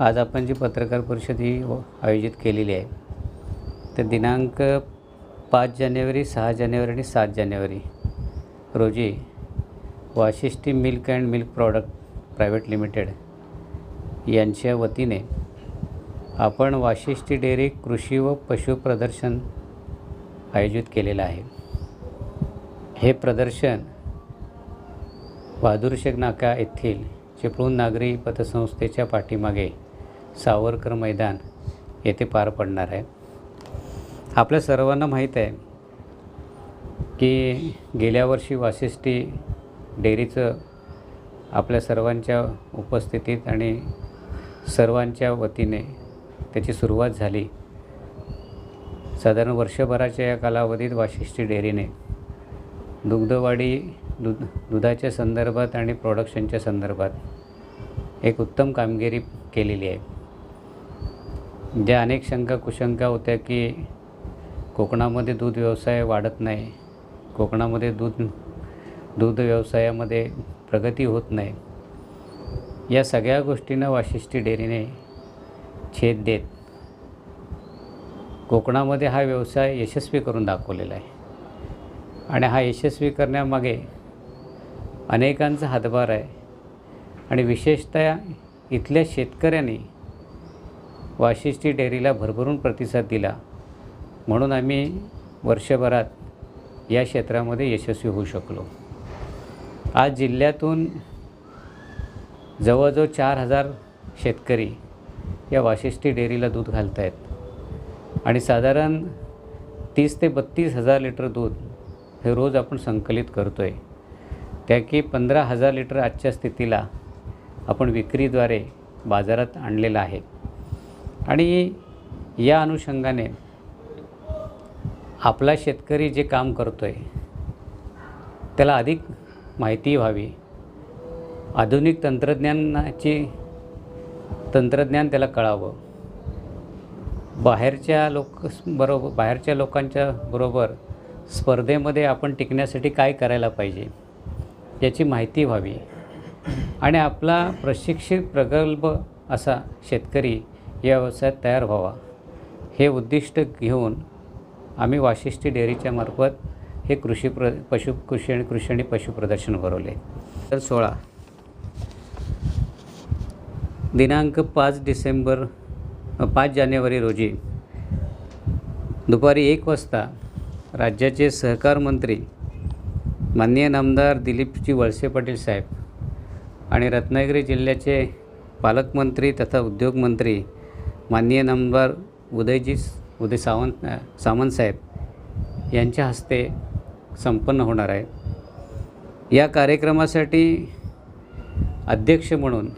आज आपण जी पत्रकार परिषद ही व- आयोजित केलेली आहे तर दिनांक पाच जानेवारी सहा जानेवारी आणि सात जानेवारी रोजी Vashishthi milk and milk product private limited यांच्या वतीने आपण वाशिष्ठी डेअरी कृषी व पशु प्रदर्शन आयोजित केलेलं आहे. हे प्रदर्शन बहादूरशेख नाका येथील चिपळूण नागरी पतसंस्थेच्या पाठीमागे सावरकर मैदान येथे पार पडणार आहे. आपल्या सर्वांना माहीत आहे की गेल्या वर्षी वाशिष्ठी डेअरीचं आपल्या सर्वांच्या उपस्थितीत आणि सर्वांच्या वतीने त्याची सुरुवात झाली. साधारण वर्षभराच्या या कालावधीत वाशिष्ठी डेअरीने दुग्धवाढी दुध दुधाच्या संदर्भात आणि प्रोडक्शनच्या संदर्भात एक उत्तम कामगिरी केलेली आहे. ज्या अनेक शंका कुशंका होत्या की कोकणामध्ये दूध व्यवसाय वाढत नाही. कोकणामध्ये दूध दूध व्यवसायामध्ये प्रगती होत नाही. या सगळ्या गोष्टींना वाशिष्ठी डेअरीने छेद देत कोकणामध्ये हा व्यवसाय यशस्वी करून दाखवलेला आहे. आणि हा यशस्वी करण्यामागे अनेकांचा हातभार आहे. आणि विशेषतः इथल्या शेतकऱ्यांनी वाशिष्ठी डेअरीला भरभरून प्रतिसाद दिला. म्हणून आम्ही वर्षभरात या क्षेत्रामध्ये यशस्वी होऊ शकलो. आज जिल्ह्यातून जवळजवळ चार हजार शेतकरी या वाशिष्ठी डेअरीला दूध घालत आहेत आणि साधारण तीस ते बत्तीस हजार लिटर दूध हे रोज आपण संकलित करतो आहे त्याकी पंधरा हजार लिटर आजच्या स्थितीला आपण विक्रीद्वारे बाजारात आणलेलं आहे. आणि या अनुषंगाने आपला शेतकरी जे काम करतो आहे त्याला अधिक माहिती व्हावी. आधुनिक तंत्रज्ञानाची तंत्रज्ञान त्याला कळावं. बाहेरच्या लोक बरोबर बाहेरच्या लोकांच्या बरोबर स्पर्धेमध्ये आपण टिकण्यासाठी काय करायला पाहिजे याची माहिती व्हावी. आणि आपला प्रशिक्षित प्रगल्भ असा शेतकरी या व्यवसायात तयार व्हावा. हे उद्दिष्ट घेऊन आम्ही वाशिष्ठी डेअरीच्या मार्फत हे कृषी प्र पशु कृषी आणि कृषी आणि पशु प्रदर्शन भरवले. तर सोळा. दिनांक पाच डिसेंबर पाच जानेवारी रोजी दुपारी एक वाजता राज्याचे सहकार मंत्री माननीय नामदार दिलीपजी वळसे पाटील साहेब आणि रत्नागिरी जिल्ह्याचे पालकमंत्री तथा उद्योगमंत्री माननीय नंबर उदयजी उदय सावंत सावंत साहेब यांच्या हस्ते संपन्न होणार आहे. या कार्यक्रमासाठी अध्यक्ष म्हणून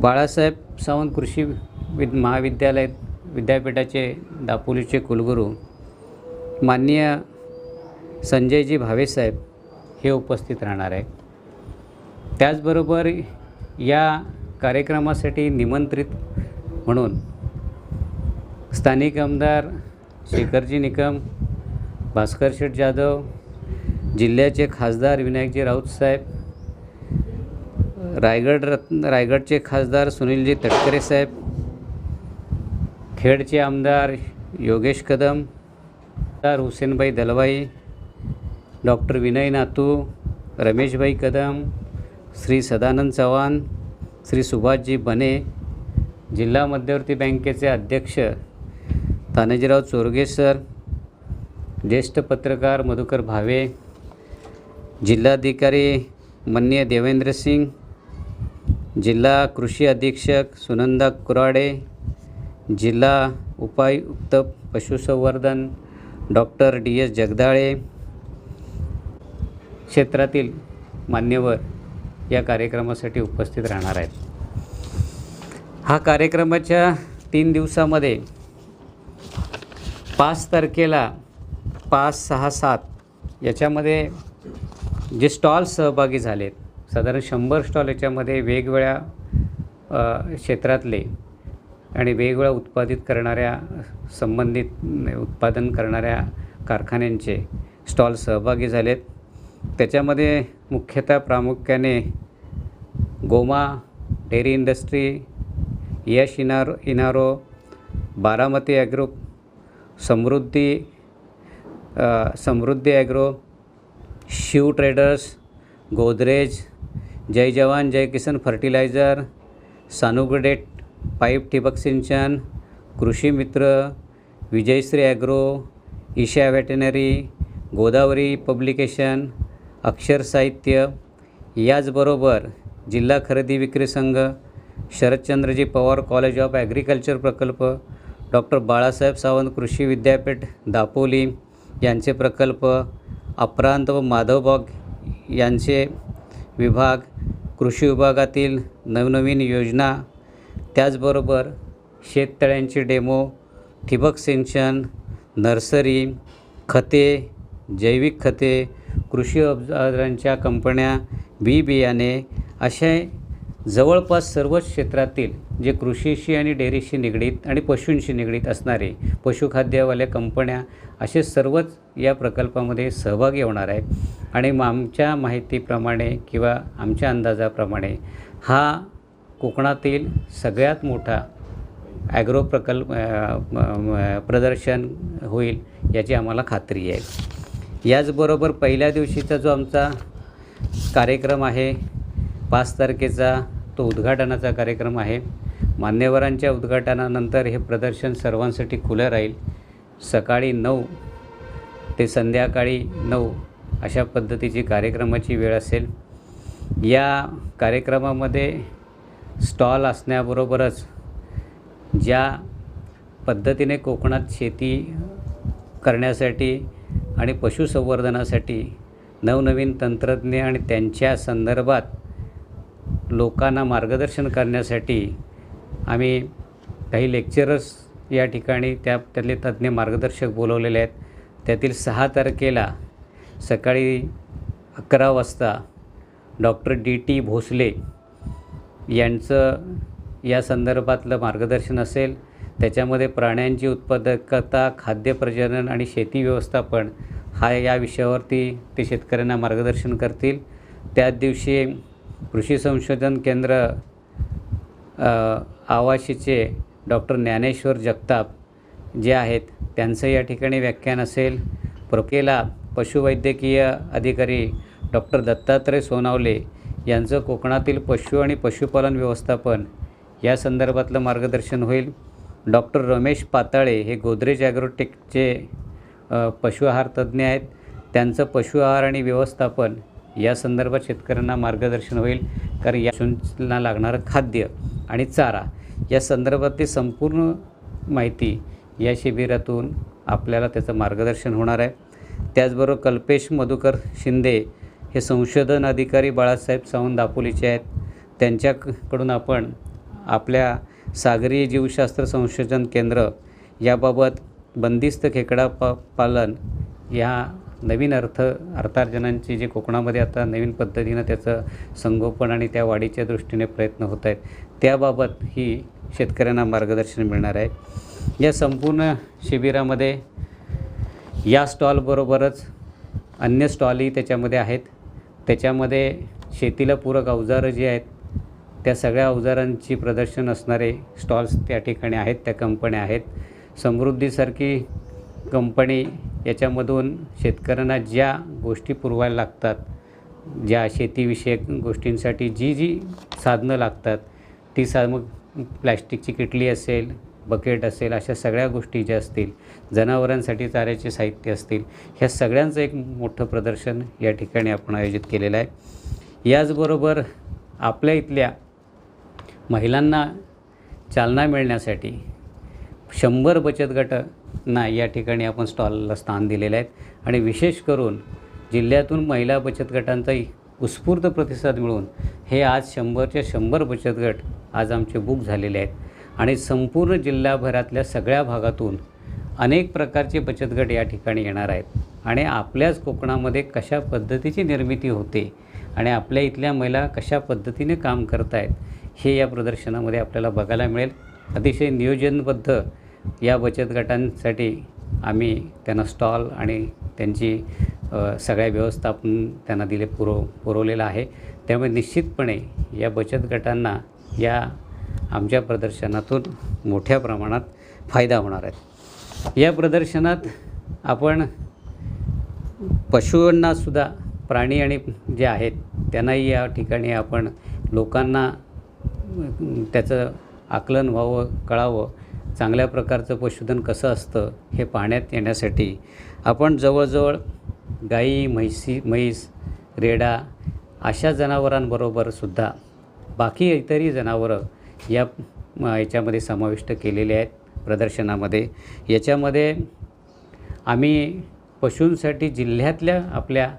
बाळासाहेब सावंत कृषी विद महाविद्यालय विद्यापीठाचे दापोलीचे कुलगुरू माननीय संजयजी भावेसाहेब हे उपस्थित राहणार आहे त्याचबरोबर या कार्यक्रमासाठी निमंत्रित म्हणून स्थानिक आमदार शेखरजी निकम भास्कर शेठ जाधव जिल्ह्याचे खासदार विनायकजी राऊत साहेब रायगड रत्न रायगडचे खासदार सुनीलजी तटकरे साहेब खेडचे आमदार योगेश कदम आमदार हुसेनभाई दलवाई डॉक्टर विनय नातू रमेशभाई कदम श्री सदानंद चव्हाण श्री सुभाषजी बने जिल्हा मध्यवर्ती बँकेचे अध्यक्ष तानाजीराव चोरगे सर ज्येष्ठ पत्रकार मधुकर भावे जिल्हाधिकारी मन्य देवेंद्र सिंग जिल्हा कृषी अधीक्षक सुनंदा कुराडे जिल्हा उपायुक्त पशुसंवर्धन डॉक्टर डी एस जगदाळे क्षेत्रातील मान्यवर या कार्यक्रमासाठी उपस्थित राहणार आहेत. हा कार्यक्रमाच्या तीन दिवसामध्ये पाच तारखेला पाच सहा सात याच्यामध्ये जे स्टॉल सहभागी झालेत साधारण शंभर स्टॉल याच्यामध्ये वेगवेगळ्या क्षेत्रातले आणि वेगवेगळ्या उत्पादित करणाऱ्या संबंधित उत्पादन करणाऱ्या कारखान्यांचे स्टॉल सहभागी झालेत. त्याच्यामध्ये मुख्यतः प्रामुख्याने गोमा डेअरी इंडस्ट्री यश इनारो इनारो Baramati agro Samruddhi Samruddhi agro Shiv traders Godrej Jai Jawan Jai Kisan fertiliser सानुगडेट pipe ठिबक सिंचन कृषी मित्र Vijayshree agro Isha veterinary Godavari publication अक्षर साहित्य याचबरोबर जिल्हा खरेदी विक्री संघ Sharadchandraji Pawar college of agriculture प्रकल्प डॉक्टर बाळासाहेब सावंत कृषी विद्यापीठ दापोली यांचे प्रकल्प अपरांत व माधवबाग यांचे विभाग कृषी विभागातील नवनवीन योजना त्याचबरोबर शेततळ्यांची डेमो ठिबक सिंचन नर्सरी खते जैविक खते कृषी अवजारांच्या कंपन्या बी बियाणे असे जवळपास सर्वच क्षेत्रातील जे कृषीशी आणि डेअरीशी निगडीत आणि पशूंशी निगडीत असणारे पशुखाद्यवाल्या कंपन्या असे सर्वच या प्रकल्पामध्ये सहभागी होणार आहे आणि मग आमच्या माहितीप्रमाणे किंवा आमच्या अंदाजाप्रमाणे हा कोकणातील सगळ्यात मोठा ॲग्रो प्रकल्प प्रदर्शन होईल याची आम्हाला खात्री आहे. याचबरोबर पहिल्या दिवशीचा जो आमचा कार्यक्रम आहे पाच तारखेचा तो उद्घाटनाचा कार्यक्रम आहे. मान्यवरांच्या उद्घाटनानंतर हे प्रदर्शन सर्वांसाठी खुलं राहील. सकाळी नऊ ते संध्याकाळी नऊ अशा पद्धतीची कार्यक्रमाची वेळ असेल. या कार्यक्रमामध्ये स्टॉल असण्याबरोबरच ज्या पद्धतीने कोकणात शेती करण्यासाठी आणि पशुसंवर्धनासाठी नवनवीन तंत्रज्ञ आणि त्यांच्या संदर्भात लोकांना मार्गदर्शन करण्यासाठी आम्ही काही लेक्चरर्स या ठिकाणी त्या त्यातले तज्ज्ञ मार्गदर्शक बोलवलेले आहेत. त्यातील सहा तारखेला सकाळी अकरा वाजता डॉक्टर डी टी भोसले यांचं या संदर्भातलं मार्गदर्शन असेल. त्याच्यामध्ये प्राण्यांची उत्पादकता खाद्य प्रजनन आणि शेती व्यवस्थापन हा या विषयावरती ते शेतकऱ्यांना मार्गदर्शन करतील. त्याच दिवशी कृषी संशोधन केंद्र आवाशीचे डॉक्टर ज्ञानेश्वर जगताप जे आहेत त्यांचं या ठिकाणी व्याख्यान असेल. प्रकेला पशुवैद्यकीय अधिकारी डॉक्टर दत्तात्रय सोनावले यांचं कोकणातील पशु आणि पशुपालन व्यवस्थापन या संदर्भातलं मार्गदर्शन होईल. डॉक्टर रमेश पाताळे हे गोदरेज ॲग्रोटेकचे पशु आहार तज्ज्ञ आहेत. त्यांचं पशु आहार आणि व्यवस्थापन या संदर्भात शेतकऱ्यांना मार्गदर्शन होईल कारण या पशूंना लागणारं खाद्य आणि चारा या संदर्भातली संपूर्ण माहिती या शिबिरातून आपल्याला त्याचं मार्गदर्शन होणार आहे. त्याचबरोबर कल्पेश मधुकर शिंदे हे संशोधन अधिकारी बाळासाहेब सावंत दापोलीचे आहेत. त्यांच्याकडून आपण आपल्या सागरी जीवशास्त्र संशोधन केंद्र याबाबत बंदिस्त खेकडा पा पालन ह्या नवीन अर्थ अर्थार्जनांची जे कोकणामध्ये आता नवीन पद्धतीनं त्याचं संगोपन आणि त्या वाढीच्या दृष्टीने प्रयत्न होत आहेत त्याबाबत ही शेतकऱ्यांना मार्गदर्शन मिळणार आहे. या संपूर्ण शिबिरामध्ये या स्टॉलबरोबरच अन्य स्टॉलही त्याच्यामध्ये आहेत. त्याच्यामध्ये शेतीला पूरक अवजारं जी आहेत त्या सगळ्या अवजारांची प्रदर्शन असणारे स्टॉल्स त्या ठिकाणी आहेत त्या कंपन्या आहेत. समृद्धीसारखी कंपनी याच्यामधून शेतकऱ्यांना ज्या गोष्टी पुरवायला लागतात ज्या शेतीविषयक गोष्टींसाठी जी जी साधनं लागतात ती सा मग प्लॅस्टिकची किटली असेल बकेट असेल अशा सगळ्या गोष्टी ज्या असतील जनावरांसाठी चाऱ्याचे साहित्य असतील ह्या सगळ्यांचं एक मोठं प्रदर्शन या ठिकाणी आपण आयोजित केलेलं आहे. याचबरोबर आपल्या इथल्या महिलांना चालना मिळण्यासाठी शंभर बचत गटांना या ठिकाणी आपण स्टॉलला स्थान दिलेलं आहेत. आणि विशेष करून जिल्ह्यातून महिला बचत गटांचाही उत्स्फूर्त प्रतिसाद मिळून हे आज शंभरच्या शंभर बचत गट आज आमचे बुक झालेले आहेत. आणि संपूर्ण जिल्हाभरातल्या सगळ्या भागातून अनेक प्रकारचे बचत गट या ठिकाणी येणार आहेत. आणि आपल्याच कोकणामध्ये कशा पद्धतीची निर्मिती होते आणि आपल्या इथल्या महिला कशा पद्धतीने काम करत आहेत हे या प्रदर्शनामध्ये आपल्याला बघायला मिळेल. अतिशय नियोजनबद्ध या बचत गटांसाठी आम्ही त्यांना स्टॉल आणि त्यांची सगळ्या व्यवस्थापन त्यांना दिले पुरव पुरवलेलं आहे. त्यामुळे निश्चितपणे या बचत गटांना या आमच्या प्रदर्शनातून मोठ्या प्रमाणात फायदा होणार आहे. या प्रदर्शनात आपण पशूंनासुद्धा प्राणी आणि जे आहेत त्यांनाही या ठिकाणी आपण लोकांना त्याचं आकलन व्हावं कळावं चांगल्या प्रकारचं पशुधन कसं असतं हे पाहण्यात येण्यासाठी आपण जवळजवळ गाई म्हैसी म्हैस रेडा अशा जनावरांबरोबर सुद्धा बाकी इतरही जनावरं या याच्यामध्ये समाविष्ट केलेले आहेत प्रदर्शनामध्ये. याच्यामध्ये आम्ही पशूंसाठी जिल्ह्यातल्या आपल्या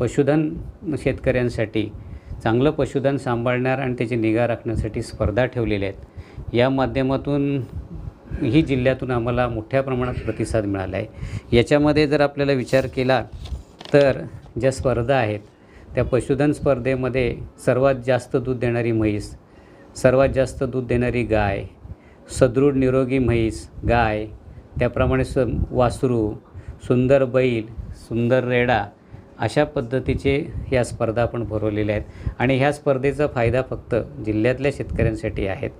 पशुधन शेतकऱ्यांसाठी चांगलं पशुधन सांभाळणार आणि त्याची निगा राखण्यासाठी स्पर्धा ठेवलेल्या आहेत. या माध्यमातून ही जिल्ह्यातून आम्हाला मोठ्या प्रमाणात प्रतिसाद मिळाला आहे. याच्यामध्ये जर आपल्याला विचार केला तर ज्या स्पर्धा आहेत त्या पशुधन स्पर्धेमध्ये सर्वात जास्त दूध देणारी म्हैस सर्वात जास्त दूध देणारी गाय सदृढ निरोगी म्हैस गाय त्याप्रमाणे स वासरू सुंदर बैल सुंदर रेडा अशा पद्धतीचे या स्पर्धा आपण भरवलेल्या आहेत. आणि ह्या स्पर्धेचा फायदा फक्त जिल्ह्यातल्या शेतकऱ्यांसाठी आहेत.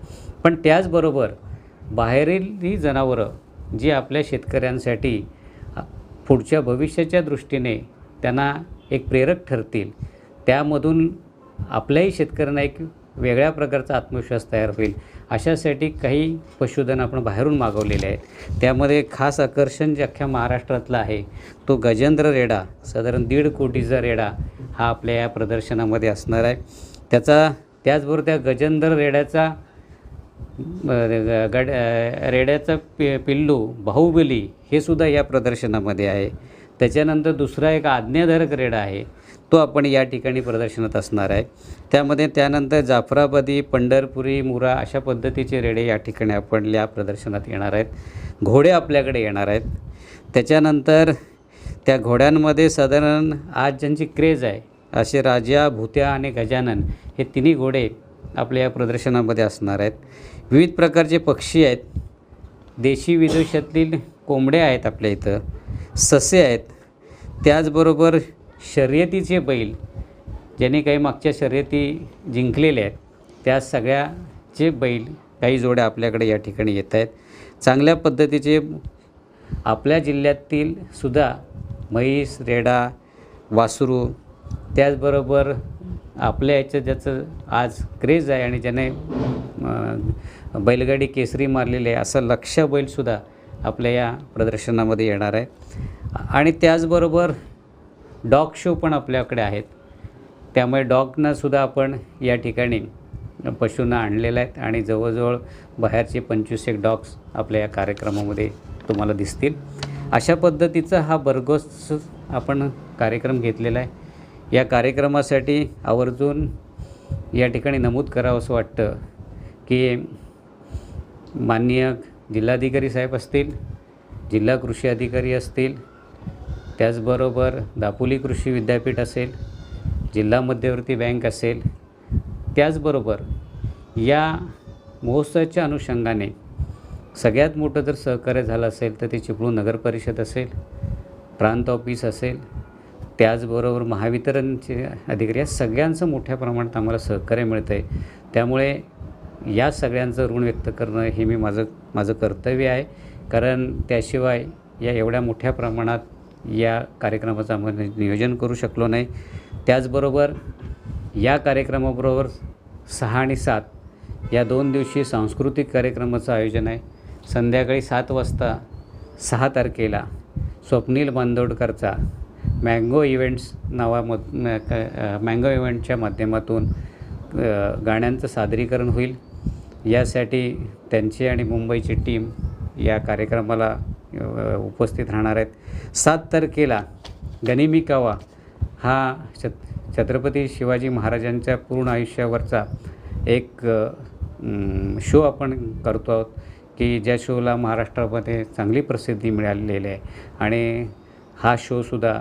पण त्याचबरोबर बाहेरील जनावरं जी आपल्या शेतकऱ्यांसाठी पुढच्या भविष्याच्या दृष्टीने त्यांना एक प्रेरक ठरतील त्यामधून आपल्याही शेतकऱ्यांना एक वेगळ्या प्रकारचा आत्मविश्वास तयार होईल. अशासाठी काही पशुधन आपण बाहेरून मागवलेले आहे त्यामध्ये खास आकर्षण जे अख्ख्या महाराष्ट्रातला आहे तो गजेंद्र रेडा साधारण दीड कोटीचा रेडा हा आपल्या या प्रदर्शनामध्ये असणार आहे. त्याचा त्याचबरोबर त्या गजेंद्र रेड्याचा गड रेड्याचा पि पिल्लू बाहुबली हे सुद्धा या प्रदर्शनामध्ये आहे. त्याच्यानंतर दुसरा एक आज्ञाधारक रेडा आहे तो आपण या ठिकाणी प्रदर्शनात असणार आहे. त्यामध्ये त्यानंतर जाफराबादी पंढरपुरी मुरा अशा पद्धतीचे रेडे या ठिकाणी आपण या प्रदर्शनात येणार आहेत. घोडे आपल्याकडे येणार आहेत. त्याच्यानंतर त्या घोड्यांमध्ये साधारण आज ज्यांची क्रेज आहे असे राजा भूत्या आणि गजानन हे तिन्ही घोडे आपल्या या प्रदर्शनामध्ये असणार आहेत. विविध प्रकारचे पक्षी आहेत. देशी विदेशातील कोंबड्या आहेत आपल्या इथं. ससे आहेत. त्याचबरोबर शर्यतीचे बैल ज्यांनी काही मागच्या शर्यती जिंकलेल्या आहेत त्या सगळ्याचे बैल काही जोड्या आपल्याकडे या ठिकाणी येत आहेत. चांगल्या पद्धतीचे आपल्या जिल्ह्यातील सुद्धा म्हैस रेडा वासरू त्याचबरोबर आपल्या याचं ज्याचं आज क्रेज आहे आणि ज्याने बैलगाडी केसरी मारलेली आहे असं लक्ष बैलसुद्धा आपल्या या प्रदर्शनामध्ये येणार आहे. आणि त्याचबरोबर डॉग शो पण आपल्याकडे आहेत. त्यामुळे डॉगनासुद्धा आपण या ठिकाणी पशूंना आणलेलं आहेत आणि जवळजवळ बाहेरचे पंचवीस एक डॉग्स आपल्या या कार्यक्रमामध्ये तुम्हाला दिसतील. अशा पद्धतीचा हा भरघोस आपण कार्यक्रम घेतलेला आहे. या कार्यक्रमासाठी आवर्जून या ठिकाणी नमूद करावं असं वाटतं की माननीय जिल्हाधिकारी साहेब असतील जिल्हा कृषी अधिकारी असतील त्याचबरोबर दापोली कृषी विद्यापीठ असेल जिल्हा मध्यवर्ती बँक असेल त्याचबरोबर या महोत्सवाच्या अनुषंगाने सगळ्यात मोठं जर सहकार्य झालं असेल तर ते चिपळूण नगर परिषद असेल प्रांत ऑफिस असेल त्याचबरोबर महावितरणचे अधिकारी या सगळ्यांचं मोठ्या प्रमाणात आम्हाला सहकार्य मिळतं आहे त्यामुळे या सगळ्यांचं ऋण व्यक्त करणं हे मी माझं माझं कर्तव्य आहे. कारण त्याशिवाय या एवढ्या मोठ्या प्रमाणात या कार्यक्रमाचं आम्ही नियोजन करू शकलो नाही. त्याचबरोबर या कार्यक्रमाबरोबर सहा आणि सात या दोन दिवशी सांस्कृतिक कार्यक्रमाचं आयोजन आहे. संध्याकाळी सात वाजता सहा तारखेला स्वप्नील बांदोडकरचा मँगो इव्हेंट्स नावामध मँगो इव्हेंटच्या माध्यमातून गाण्यांचं सादरीकरण होईल. यासाठी त्यांची आणि मुंबईची टीम या कार्यक्रमाला उपस्थित राहणार आहेत. सात तारखेला गनिमी कावा हा छत छत्रपती शिवाजी महाराजांच्या पूर्ण आयुष्यावरचा एक शो आपण करतो आहोत की ज्या शोला महाराष्ट्रामध्ये चांगली प्रसिद्धी मिळालेली आहे. आणि हा शोसुद्धा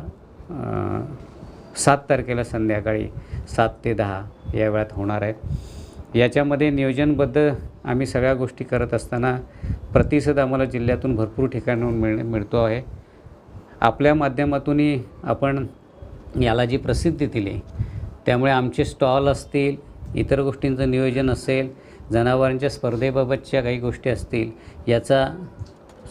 सात तारखेला संध्याकाळी सात ते दहा या वेळात होणार आहे. याच्यामध्ये नियोजनबद्ध आम्ही सगळ्या गोष्टी करत असताना प्रतिसाद आम्हाला जिल्ह्यातून भरपूर ठिकाणाहून मिळ मिळतो आहे. आपल्या माध्यमातूनही आपण याला जी प्रसिद्धी दिली त्यामुळे आमचे स्टॉल असतील इतर गोष्टींचं नियोजन असेल जनावरांच्या स्पर्धेबाबतच्या काही गोष्टी असतील याचा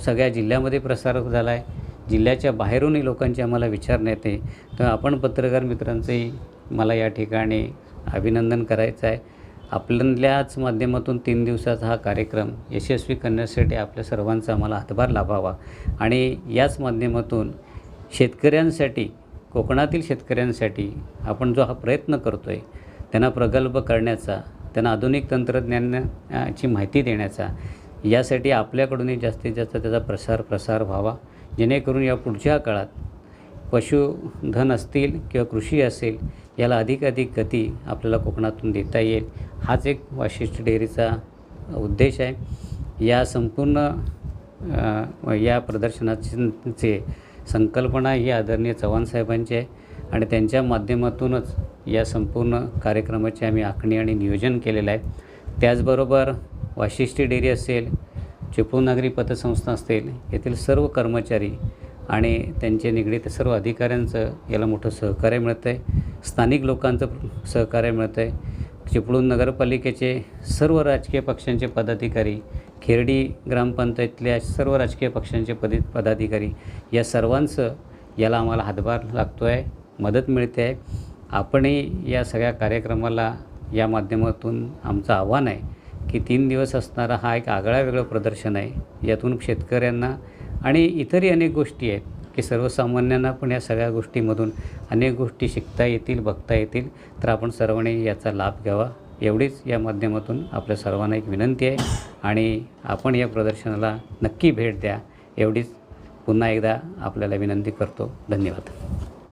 सगळ्या जिल्ह्यामध्ये प्रसार झाला आहे जिल्ह्याच्या बाहेरूनही लोकांचे आम्हाला विचारण्यात येते. तर आपण पत्रकार मित्रांचंही मला या ठिकाणी अभिनंदन करायचं आहे. आपल्याच माध्यमातून तीन दिवसाचा हा कार्यक्रम यशस्वी करण्यासाठी आपल्या सर्वांचा आम्हाला हातभार लाभावा. आणि याच माध्यमातून शेतकऱ्यांसाठी कोकणातील शेतकऱ्यांसाठी आपण जो हा प्रयत्न करतो आहे त्यांना प्रगल्भ करण्याचा त्यांना आधुनिक तंत्रज्ञानाची माहिती देण्याचा यासाठी आपल्याकडूनही जास्तीत जास्त त्याचा प्रसार प्रसार व्हावा. जेणेकरून या पुढच्या काळात पशुधन असतील किंवा कृषी असेल याला अधिकाधिक गती आपल्याला कोकणातून देता येईल. हाच एक वाशिष्ठ डेअरीचा उद्देश आहे. या संपूर्ण या प्रदर्शनाचे संकल्पना ही आदरणीय चव्हाण साहेबांची आहे आणि त्यांच्या माध्यमातूनच या संपूर्ण कार्यक्रमाची आम्ही आखणी आणि नियोजन केलेलं आहे. त्याचबरोबर वाशिष्ठी डेअरी असेल चिपळूण पतसंस्था असतील येथील सर्व कर्मचारी आणि त्यांचे निगडीत सर्व अधिकाऱ्यांचं याला मोठं सहकार्य मिळतं आहे स्थानिक लोकांचं सहकार्य मिळतं आहे चिपळूण नगरपालिकेचे सर्व राजकीय पक्षांचे पदाधिकारी खेरडी ग्रामपंचायतल्या सर्व राजकीय पक्षांचे पदी पदाधिकारी या सर्वांचं याला आम्हाला हातभार लागतो आहे मदत मिळते आहे आपणही या सगळ्या कार्यक्रमाला या माध्यमातून आमचं आव्हान आहे की तीन दिवस असणारा हा एक आगळा वेगळं प्रदर्शन आहे. यातून शेतकऱ्यांना आणि इतरही अनेक गोष्टी आहेत की सर्वसामान्यांना पण या सगळ्या गोष्टीमधून अनेक गोष्टी शिकता येतील बघता येतील. तर आपण सर्वांनी याचा लाभ घ्यावा. एवढीच या माध्यमातून आपल्या सर्वांना एक विनंती आहे. आणि आपण या प्रदर्शनाला नक्की भेट द्या. एवढीच पुन्हा एकदा आपल्याला विनंती करतो. धन्यवाद.